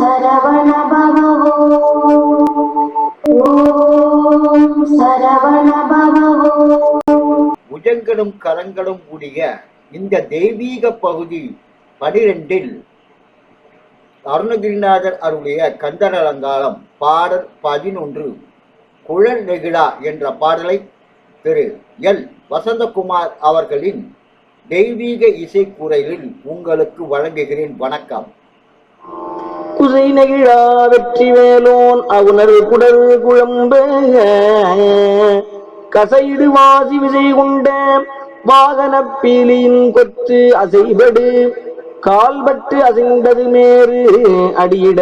சரவண பவவோ. ஓம் சரவண பவவோ. புஜங்களும் கரங்களும் கூடிய இந்த தெய்வீக பகுதி பனிரெண்டில் அருணகிரிநாதர் அருடைய கந்தர் அலங்காரம் பாடல் பதினொன்று குழல் நெகிழா என்ற பாடலை திரு எல். வசந்தகுமார் அவர்களின் தெய்வீக இசைக்குறையில் உங்களுக்கு வழங்குகிறேன். வணக்கம். குசை நெகிழா வெற்றி வேலோன் அவுணர் குடல் குழம்பு. கசைடு வாசி விசை கொண்ட வாகன பீலியின் கொத்து அசைபடு. கால்பட்டு அசைந்தது மேறு அடியிட.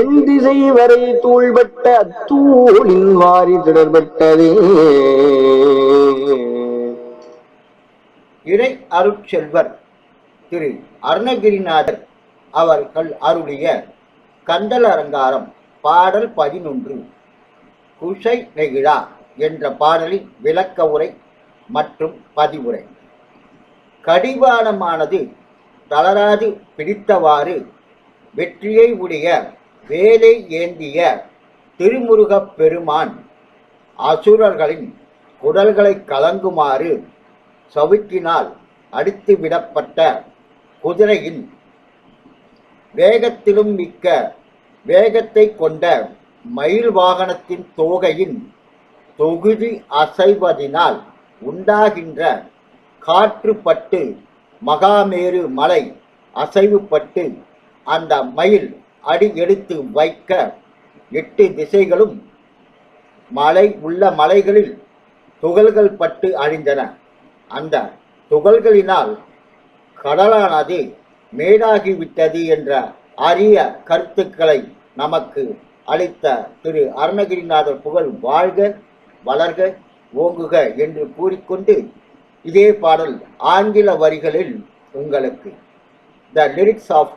என் திசை வரை தூள்பட்ட அத்தூளின் வாரி தொடர்பட்டதே இறை அருட்செல்வர் திரு அருணகிரிநாதர் அவர்கள் அருளிய கந்தல் அலங்காரம் பாடல் பதினொன்று. குஷை நெகிழா என்ற பாடலின் விளக்க உரை மற்றும் பதிவுரை. கடிவாளமானது தளராது பிடித்தவாறு வெற்றியை உடைய வேலை ஏந்திய திருமுருகப் பெருமான் அசுரர்களின் குடல்களை கலங்குமாறு சவுக்கினால் அடித்து விடப்பட்ட குதிரையின் வேகத்திலும் மிக்க வேகத்தை கொண்ட மயில் வாகனத்தின் தோகையின் தொகுதி அசைவதினால் உண்டாகின்ற காற்றுப்பட்டு மகாமேரு மலை அசைவுப்பட்டு அந்த மயில் அடி எடுத்து வைக்க எட்டு திசைகளும் மலை உள்ள மலைகளில் துகள்கள் பட்டு அழிந்தன. அந்த துகள்களினால் கடலானது மேடாகிவிட்டது என்ற அரிய கருத்துக்களை நமக்கு அளித்த திரு அருணகிரிநாதர் புகழ் வாழ்க வளர்க ஓங்குக என்று கூறிக்கொண்டு இதே பாடல் ஆங்கில வரிகளில் உங்களுக்கு. த லிரிக்ஸ் ஆஃப்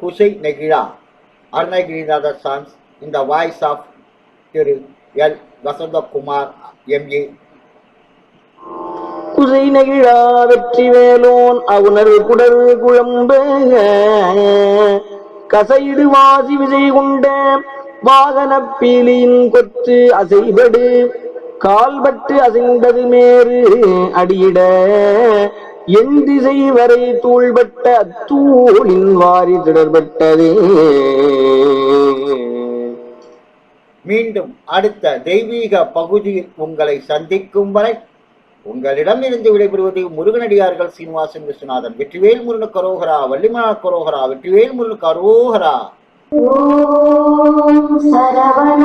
குசை நெகிழா அருணகிரிநாதர் சாங்ஸ் இந்த voice of Thiru L. Vasanthakumar MA குசை நெகிழா வெற்றி வேலோன் அவுணர் குடல் குழம்ப. கசைடு வாசி விஜய் கொண்ட வாகன பீலியின் கொத்து அசைபடு. கால்பட்டு அசைந்தது மேறு அடியிட. என் திசை வரை தூள்பட்ட அத்தூளின் வாரி தொடர்பட்டதே மீண்டும் அடுத்த தெய்வீக பகுதியில் உங்களை சந்திக்கும் வரை உங்களிடமிருந்து விடைபெறுவது முருகனடியார்கள் சீனிவாசன் விஸ்வநாதன். வெற்றிவேல் முருகன் கரோகரா வள்ளிமலா கரோகரா வெற்றிவேல் முருகன் கரோகரா. ஓம் சரவண